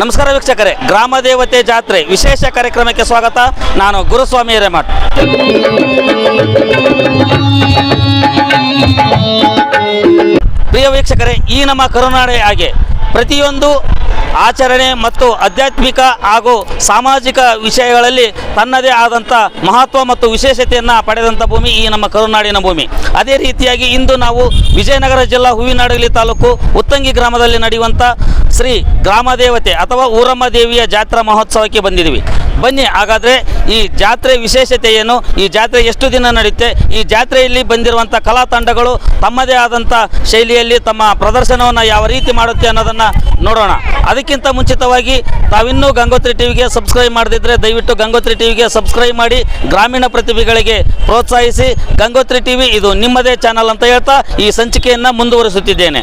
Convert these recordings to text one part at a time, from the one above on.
ನಮಸ್ಕಾರ ವೀಕ್ಷಕರೇ, ಗ್ರಾಮ ದೇವತೆ ಜಾತ್ರೆ ವಿಶೇಷ ಕಾರ್ಯಕ್ರಮಕ್ಕೆ ಸ್ವಾಗತ. ನಾನು ಗುರುಸ್ವಾಮಿ ಹಿರೇಮಠ್. ಪ್ರಿಯ ವೀಕ್ಷಕರೇ, ಈ ನಮ್ಮ ಕರುನಾಡೆ ಹಾಗೆ ಪ್ರತಿಯೊಂದು ಆಚರಣೆ ಮತ್ತು ಆಧ್ಯಾತ್ಮಿಕ ಹಾಗೂ ಸಾಮಾಜಿಕ ವಿಷಯಗಳಲ್ಲಿ ತನ್ನದೇ ಆದಂಥ ಮಹತ್ವ ಮತ್ತು ವಿಶೇಷತೆಯನ್ನು ಪಡೆದಂಥ ಭೂಮಿ ಈ ನಮ್ಮ ಕರುನಾಡಿನ ಭೂಮಿ. ಅದೇ ರೀತಿಯಾಗಿ ಇಂದು ನಾವು ವಿಜಯನಗರ ಜಿಲ್ಲಾ ಹೂವಿನಡಗಲಿ ತಾಲೂಕು ಉತ್ತಂಗಿ ಗ್ರಾಮದಲ್ಲಿ ನಡೆಯುವಂಥ ಶ್ರೀ ಗ್ರಾಮ ದೇವತೆ ಅಥವಾ ಊರಮ್ಮ ದೇವಿಯ ಜಾತ್ರಾ ಮಹೋತ್ಸವಕ್ಕೆ ಬಂದಿದ್ದೀವಿ. ಬನ್ನಿ, ಹಾಗಾದರೆ ಈ ಜಾತ್ರೆ ವಿಶೇಷತೆ ಏನು ಈ ಜಾತ್ರೆ ಎಷ್ಟು ದಿನ ನಡೆಯುತ್ತೆ? ಈ ಜಾತ್ರೆಯಲ್ಲಿ ಬಂದಿರುವಂಥ ಕಲಾ ತಂಡಗಳು ತಮ್ಮದೇ ಆದಂಥ ಶೈಲಿಯಲ್ಲಿ ತಮ್ಮ ಪ್ರದರ್ಶನವನ್ನು ಯಾವ ರೀತಿ ಮಾಡುತ್ತೆ ಅನ್ನೋದನ್ನು ನೋಡೋಣ. ಅದಕ್ಕಿಂತ ಮುಂಚಿತವಾಗಿ ತಾವಿನ್ನೂ ಗಂಗೋತ್ರಿ ಟಿವಿಗೆ ಸಬ್ಸ್ಕ್ರೈಬ್ ಮಾಡದಿದ್ದರೆ ದಯವಿಟ್ಟು ಗಂಗೋತ್ರಿ ಟಿವಿಗೆ ಸಬ್ಸ್ಕ್ರೈಬ್ ಮಾಡಿ ಗ್ರಾಮೀಣ ಪ್ರತಿಭೆಗಳಿಗೆ ಪ್ರೋತ್ಸಾಹಿಸಿ. ಗಂಗೋತ್ರಿ ಟಿವಿ ಇದು ನಿಮ್ಮದೇ ಚಾನಲ್ ಅಂತ ಹೇಳ್ತಾ ಈ ಸಂಚಿಕೆಯನ್ನು ಮುಂದುವರಿಸುತ್ತಿದ್ದೇನೆ.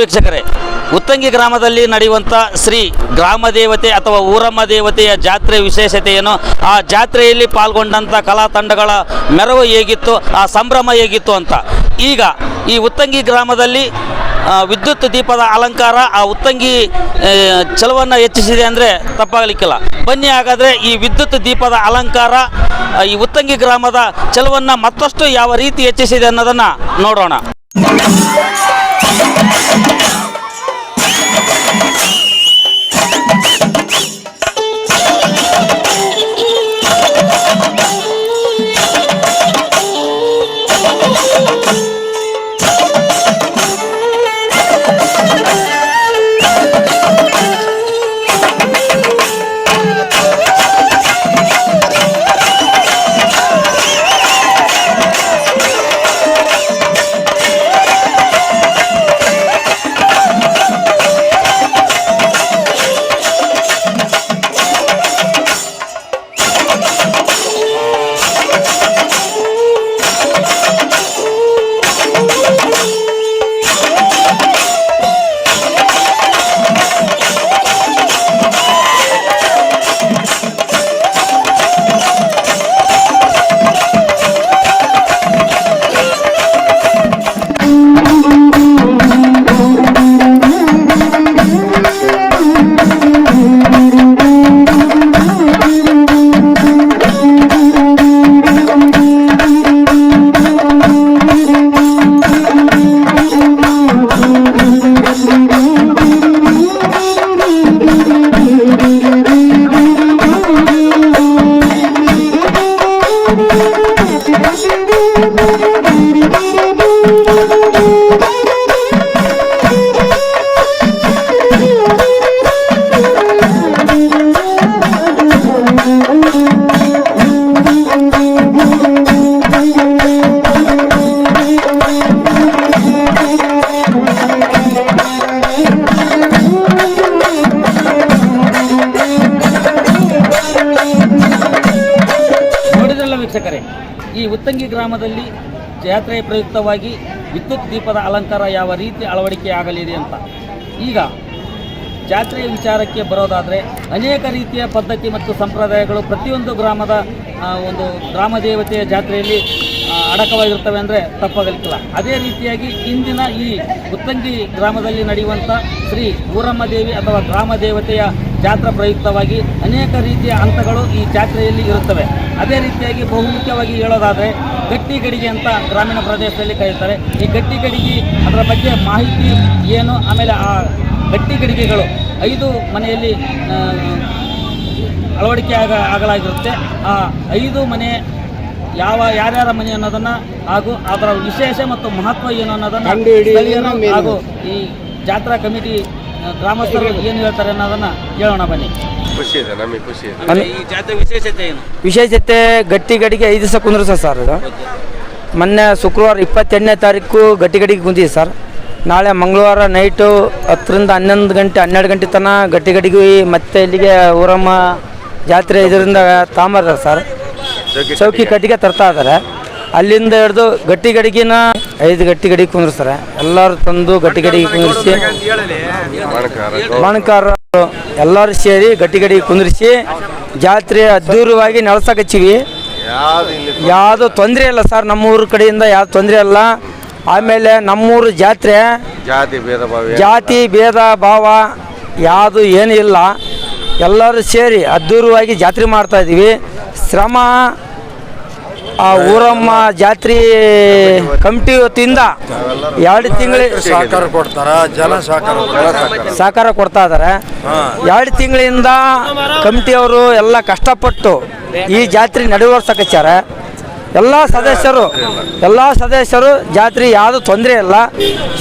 ವೀಕ್ಷಕರೇ, ಉತ್ತಂಗಿ ಗ್ರಾಮದಲ್ಲಿ ನಡೆಯುವಂಥ ಶ್ರೀ ಗ್ರಾಮ ದೇವತೆ ಅಥವಾ ಊರಮ್ಮ ದೇವತೆಯ ಜಾತ್ರೆ ವಿಶೇಷತೆ ಏನು ಆ ಜಾತ್ರೆಯಲ್ಲಿ ಪಾಲ್ಗೊಂಡಂಥ ಕಲಾ ತಂಡಗಳ ಮೆರವು ಹೇಗಿತ್ತು, ಆ ಸಂಭ್ರಮ ಹೇಗಿತ್ತು ಅಂತ. ಈಗ ಈ ಉತ್ತಂಗಿ ಗ್ರಾಮದಲ್ಲಿ ವಿದ್ಯುತ್ ದೀಪದ ಅಲಂಕಾರ ಆ ಉತ್ತಂಗಿ ಚಲವನ್ನು ಹೆಚ್ಚಿಸಿದೆ ಅಂದರೆ ತಪ್ಪಾಗಲಿಕ್ಕಿಲ್ಲ. ಬನ್ನಿ ಹಾಗಾದರೆ ಈ ವಿದ್ಯುತ್ ದೀಪದ ಅಲಂಕಾರ ಈ ಉತ್ತಂಗಿ ಗ್ರಾಮದ ಚಲವನ್ನು ಮತ್ತಷ್ಟು ಯಾವ ರೀತಿ ಹೆಚ್ಚಿಸಿದೆ ಅನ್ನೋದನ್ನು ನೋಡೋಣ. ಗ್ರಾಮದಲ್ಲಿ ಜಾತ್ರೆಯ ಪ್ರಯುಕ್ತವಾಗಿ ವಿದ್ಯುತ್ ದೀಪದ ಅಲಂಕಾರ ಯಾವ ರೀತಿ ಅಳವಡಿಕೆ ಆಗಲಿದೆ ಅಂತ. ಈಗ ಜಾತ್ರೆಯ ವಿಚಾರಕ್ಕೆ ಬರೋದಾದರೆ ಅನೇಕ ರೀತಿಯ ಪದ್ಧತಿ ಮತ್ತು ಸಂಪ್ರದಾಯಗಳು ಪ್ರತಿಯೊಂದು ಗ್ರಾಮದ ಒಂದು ಗ್ರಾಮ ದೇವತೆಯ ಜಾತ್ರೆಯಲ್ಲಿ ಅಡಕವಾಗಿರ್ತವೆ ಅಂದರೆ ತಪ್ಪಾಗಲಿಕ್ಕಿಲ್ಲ. ಅದೇ ರೀತಿಯಾಗಿ ಇಂದಿನ ಈ ಉತ್ತಂಗಿ ಗ್ರಾಮದಲ್ಲಿ ನಡೆಯುವಂಥ ಶ್ರೀ ಊರಮ್ಮ ದೇವಿ ಅಥವಾ ಗ್ರಾಮ ದೇವತೆಯ ಜಾತ್ರಾ ಪ್ರಯುಕ್ತವಾಗಿ ಅನೇಕ ರೀತಿಯ ಹಂತಗಳು ಈ ಜಾತ್ರೆಯಲ್ಲಿ ಇರುತ್ತವೆ. ಅದೇ ರೀತಿಯಾಗಿ ಬಹುಮುಖ್ಯವಾಗಿ ಹೇಳೋದಾದರೆ ಗಟ್ಟಿ ಗಡಿಗೆ ಅಂತ ಗ್ರಾಮೀಣ ಪ್ರದೇಶದಲ್ಲಿ ಕರೀತಾರೆ. ಈ ಗಟ್ಟಿ ಗಡಿಗೆ ಅದರ ಬಗ್ಗೆ ಮಾಹಿತಿ ಏನು? ಆಮೇಲೆ ಆ ಗಟ್ಟಿ ಗಡಿಗೆಗಳು ಐದು ಮನೆಯಲ್ಲಿ ಅಳವಡಿಕೆ ಆಗ ಆಗಲಾಗಿರುತ್ತೆ. ಆ ಐದು ಮನೆ ಯಾವ ಯಾರ್ಯಾರ ಮನೆ ಅನ್ನೋದನ್ನು ಹಾಗೂ ಅದರ ವಿಶೇಷ ಮತ್ತು ಮಹತ್ವ ಏನು ಅನ್ನೋದನ್ನು ಹಾಗೂ ಈ ಜಾತ್ರಾ ಕಮಿಟಿ ಗ್ರಾಮಸ್ಥರು ಏನು ಹೇಳ್ತಾರೆ ಅನ್ನೋದನ್ನ ಕೇಳೋಣ ಬನ್ನಿ. ಖುಷಿ ಇದೆ ನಮಗೆ ಖುಷಿ ಇದೆ. ಈ ಜಾತ್ರೆ ವಿಶೇಷತೆ ಏನು? ವಿಶೇಷತೆ ಗಟ್ಟಿ ಗಡಿಗೆ ಐದು ದಿವಸ ಕುಂದ್ರಸ ಸರ್ ಇದು. ಮೊನ್ನೆ ಶುಕ್ರವಾರ ಇಪ್ಪತ್ತೆಂಟನೇ ತಾರೀಕು ಗಟ್ಟಿ ಗಡಿಗೆ ಕುಂದಿದೆ ಸರ್. ನಾಳೆ ಮಂಗಳವಾರ ನೈಟು ಹತ್ತರಿಂದ ಹನ್ನೊಂದು ಗಂಟೆ ಹನ್ನೆರಡು ಗಂಟೆ ತನಕ ಗಟ್ಟಿ ಗಡಿಗೆ ಮತ್ತೆ ಇಲ್ಲಿಗೆ ಊರಮ್ಮ ಜಾತ್ರೆ ಇದರಿಂದ ತಾಂಬಾರ ಸರ್. ಚೌಕಿ ಕಟ್ಟಿಗೆ ತರ್ತಾ ಇದ್ದಾರೆ. ಅಲ್ಲಿಂದ ಹಿಡಿದು ಗಟ್ಟಿ ಗಡಿಗಿನ ಐದು ಗಟ್ಟಿ ಗಡಿಗೆ ಕುಂದ್ರಿಸ್ತಾರೆ. ಎಲ್ಲರೂ ತಂದು ಗಟ್ಟಿ ಗಡಿಗೆ ಕುಂದಿರಿಸಿ ಮಣಕಾರ ಮಣಕಾರ ಎಲ್ಲರೂ ಸೇರಿ ಗಟ್ಟಿ ಗಡಿಗೆ ಕುಂದಿರಿಸಿ ಜಾತ್ರೆ ಅದ್ದೂರವಾಗಿ ಯಾವ್ದು ಇಲ್ಲಿ ಯಾವುದು ತೊಂದರೆ ಇಲ್ಲ ಸರ್ ನಮ್ಮೂರ ಕಡೆಯಿಂದ ಯಾವ್ದು ತೊಂದರೆ ಇಲ್ಲ. ಆಮೇಲೆ ನಮ್ಮೂರು ಜಾತ್ರೆ ಜಾತಿ ಭೇದ ಭಾವ ಜಾತಿ ಭೇದ ಭಾವ ಯಾವುದು ಏನೂ ಇಲ್ಲ. ಎಲ್ಲರೂ ಸೇರಿ ಅದ್ದೂರವಾಗಿ ಜಾತ್ರೆ ಮಾಡ್ತಾ ಇದ್ದೀವಿ. ಶ್ರಮ ಆ ಊರಮ್ಮ ಜಾತ್ರೆ ಕಮಿಟಿ ವತಿಯಿಂದ ಎರಡು ತಿಂಗಳು ಸಹಕಾರ ಕೊಡ್ತಾರ ಜನ ಸಹಕಾರ ಸಹಕಾರ ಕೊಡ್ತಾ ಇದ್ದಾರೆ ಎರಡು ತಿಂಗಳಿಂದ ಕಮಿಟಿಯವರು ಎಲ್ಲ ಕಷ್ಟಪಟ್ಟು ಈ ಜಾತ್ರೆ ನಡೆವರ್ಸಕಚ್ಚಾರ ಎಲ್ಲ ಸದಸ್ಯರು ಎಲ್ಲ ಸದಸ್ಯರು ಜಾತ್ರೆ ಯಾವುದು ತೊಂದರೆ ಇಲ್ಲ.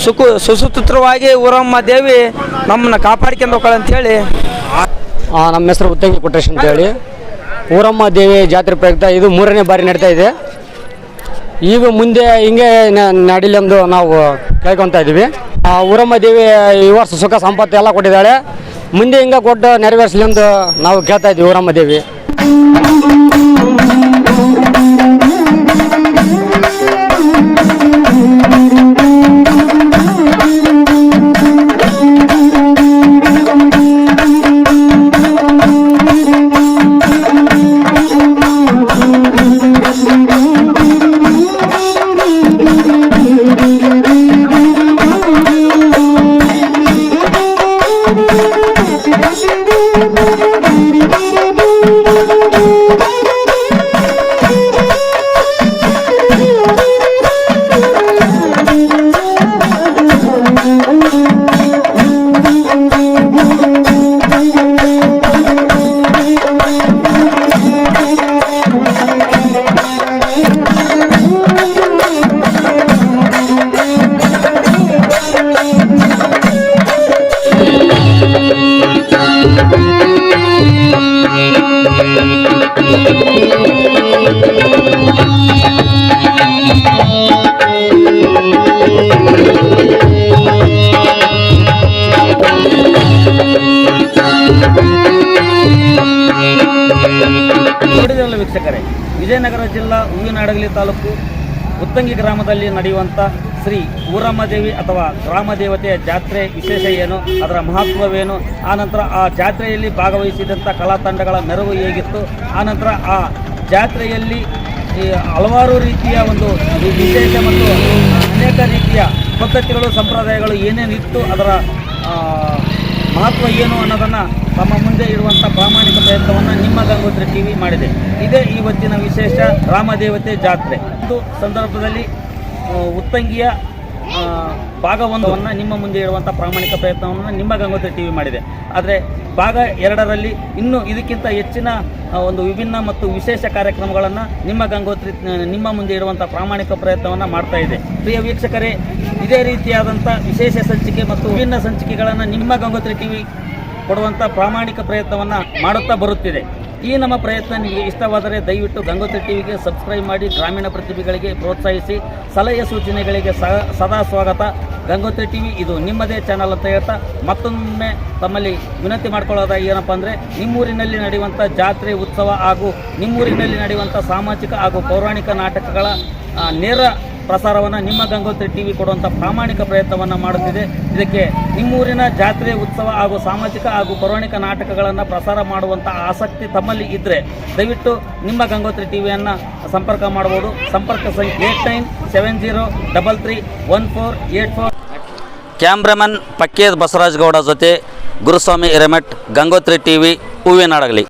ಸುಖ ಸುಸೂತ್ರವಾಗಿ ಊರಮ್ಮ ದೇವಿ ನಮ್ಮನ್ನ ಕಾಪಾಡ್ಕೊಂಡು ಹೋಗ್ತಾಳೆ ಅಂತೇಳಿ ನಮ್ಮ ಹೆಸರು ಉತ್ತಂಗಿ ಕೊಟ್ರೇಶ್ ಅಂತೇಳಿ. ಊರಮ್ಮ ದೇವಿ ಜಾತ್ರೆ ಪ್ರಯುಕ್ತ ಇದು ಮೂರನೇ ಬಾರಿ ನಡೀತಾ ಇದೆ. ಈಗ ಮುಂದೆ ಹಿಂಗೆ ನ- ನಡೀಲಿ ಎಂದು ನಾವು ಕೇಳ್ಕೊತಾ ಇದ್ದೀವಿ. ಆ, ಊರಮ್ಮ ದೇವಿ ಈ ವರ್ಷ ಸುಖ ಸಂಪತ್ತು ಎಲ್ಲ ಕೊಟ್ಟಿದ್ದಾಳೆ. ಮುಂದೆ ಹಿಂಗೆ ಕೊಟ್ಟು ನೆರವೇರಿಸಲಿ ಎಂದು ನಾವು ಕೇಳ್ತಾ ಇದ್ದೀವಿ ಊರಮ್ಮ ದೇವಿ. ವಿಜಯನಗರ ಜಿಲ್ಲಾ ಹೂವಿನಹಡಗಲಿ ತಾಲೂಕು ಉತ್ತಂಗಿ ಗ್ರಾಮದಲ್ಲಿ ನಡೆಯುವಂಥ ಶ್ರೀ ಊರಮ್ಮ ದೇವಿ ಅಥವಾ ಗ್ರಾಮ ದೇವತೆಯ ಜಾತ್ರೆ ವಿಶೇಷ ಏನು, ಅದರ ಮಹತ್ವವೇನು ಆನಂತರ ಆ ಜಾತ್ರೆಯಲ್ಲಿ ಭಾಗವಹಿಸಿದಂಥ ಕಲಾ ತಂಡಗಳ ನೆರವು ಹೇಗಿತ್ತು ಆನಂತರ ಆ ಜಾತ್ರೆಯಲ್ಲಿ ಹಲವಾರು ರೀತಿಯ ಒಂದು ವಿಶೇಷ ಮತ್ತು ಅನೇಕ ರೀತಿಯ ಪದ್ಧತಿಗಳು, ಸಂಪ್ರದಾಯಗಳು ಏನೇನಿತ್ತು, ಅದರ ಮಹತ್ವ ಏನು ಅನ್ನೋದನ್ನು ತಮ್ಮ ಮುಂದೆ ಇರುವಂಥ ಪ್ರಾಮಾಣಿಕ ಪ್ರಯತ್ನವನ್ನು ನಿಮ್ಮ ಗಂಗೋತ್ರಿ ಟಿವಿ ಮಾಡಿದೆ. ಇದೇ ಇವತ್ತಿನ ವಿಶೇಷ ರಾಮದೇವತೆ ಜಾತ್ರೆ. ಒಂದು ಸಂದರ್ಭದಲ್ಲಿ ಉತ್ತಂಗಿಯ ಭಾಗ ಒಂದನ್ನು ನಿಮ್ಮ ಮುಂದೆ ಇರುವಂಥ ಪ್ರಾಮಾಣಿಕ ಪ್ರಯತ್ನವನ್ನು ನಿಮ್ಮ ಗಂಗೋತ್ರಿ ಟಿವಿ ಮಾಡಿದೆ. ಆದರೆ ಭಾಗ ಎರಡರಲ್ಲಿ ಇನ್ನೂ ಇದಕ್ಕಿಂತ ಹೆಚ್ಚಿನ ಒಂದು ವಿಭಿನ್ನ ಮತ್ತು ವಿಶೇಷ ಕಾರ್ಯಕ್ರಮಗಳನ್ನು ನಿಮ್ಮ ಗಂಗೋತ್ರಿ ನಿಮ್ಮ ಮುಂದೆ ಇರುವಂಥ ಪ್ರಾಮಾಣಿಕ ಪ್ರಯತ್ನವನ್ನು ಮಾಡ್ತಾ ಇದೆ. ಪ್ರಿಯ ವೀಕ್ಷಕರೇ, ಇದೇ ರೀತಿಯಾದಂಥ ವಿಶೇಷ ಸಂಚಿಕೆ ಮತ್ತು ವಿಭಿನ್ನ ಸಂಚಿಕೆಗಳನ್ನು ನಿಮ್ಮ ಗಂಗೋತ್ರಿ ಟಿವಿ ಕೊಡುವಂಥ ಪ್ರಾಮಾಣಿಕ ಪ್ರಯತ್ನವನ್ನು ಮಾಡುತ್ತಾ ಬರುತ್ತಿದೆ. ಈ ನಮ್ಮ ಪ್ರಯತ್ನ ನಿಮಗೆ ಇಷ್ಟವಾದರೆ ದಯವಿಟ್ಟು ಗಂಗೋತ್ರಿ ಟಿವಿಗೆ ಸಬ್ಸ್ಕ್ರೈಬ್ ಮಾಡಿ ಗ್ರಾಮೀಣ ಪ್ರತಿಭೆಗಳಿಗೆ ಪ್ರೋತ್ಸಾಹಿಸಿ ಸಲಹೆ ಸೂಚನೆಗಳಿಗೆ ಸದಾ ಸ್ವಾಗತ. ಗಂಗೋತ್ರಿ ಟಿವಿ ಇದು ನಿಮ್ಮದೇ ಚಾನಲ್ ಅಂತ ಹೇಳ್ತಾ ಮತ್ತೊಮ್ಮೆ ತಮ್ಮಲ್ಲಿ ವಿನಂತಿ ಮಾಡ್ಕೊಳ್ಳೋದ ಏನಪ್ಪ ಅಂದರೆ ನಿಮ್ಮೂರಿನಲ್ಲಿ ನಡೆಯುವಂಥ ಜಾತ್ರೆ, ಉತ್ಸವ ಹಾಗೂ ನಿಮ್ಮೂರಿನಲ್ಲಿ ನಡೆಯುವಂಥ ಸಾಮಾಜಿಕ ಹಾಗೂ ಪೌರಾಣಿಕ ನಾಟಕಗಳ ನೇರ ಪ್ರಸಾರವನ್ನು ನಿಮ್ಮ ಗಂಗೋತ್ರಿ ಟಿ ವಿ ಕೊಡುವಂಥ ಪ್ರಾಮಾಣಿಕ ಪ್ರಯತ್ನವನ್ನು ಮಾಡುತ್ತಿದೆ. ಇದಕ್ಕೆ ನಿಮ್ಮೂರಿನ ಜಾತ್ರೆ ಉತ್ಸವ ಹಾಗೂ ಸಾಮಾಜಿಕ ಹಾಗೂ ಪೌರಾಣಿಕ ನಾಟಕಗಳನ್ನು ಪ್ರಸಾರ ಮಾಡುವಂಥ ಆಸಕ್ತಿ ತಮ್ಮಲ್ಲಿ ಇದ್ದರೆ ದಯವಿಟ್ಟು ನಿಮ್ಮ ಗಂಗೋತ್ರಿ ಟಿ ವಿಯನ್ನು ಸಂಪರ್ಕ ಮಾಡಬಹುದು ಸಂಪರ್ಕ ಸಂಖ್ಯೆ eight nine seven zero double three one four eight four. Cameraman ಪಕ್ಕೇದ್ Basavaraj Gowda ಜೊತೆ ಗುರುಸ್ವಾಮಿ ಹಿರೇಮಠ್, ಗಂಗೋತ್ರಿ ಟಿ ವಿ ಹೂವಿನಾಡಗಲಿ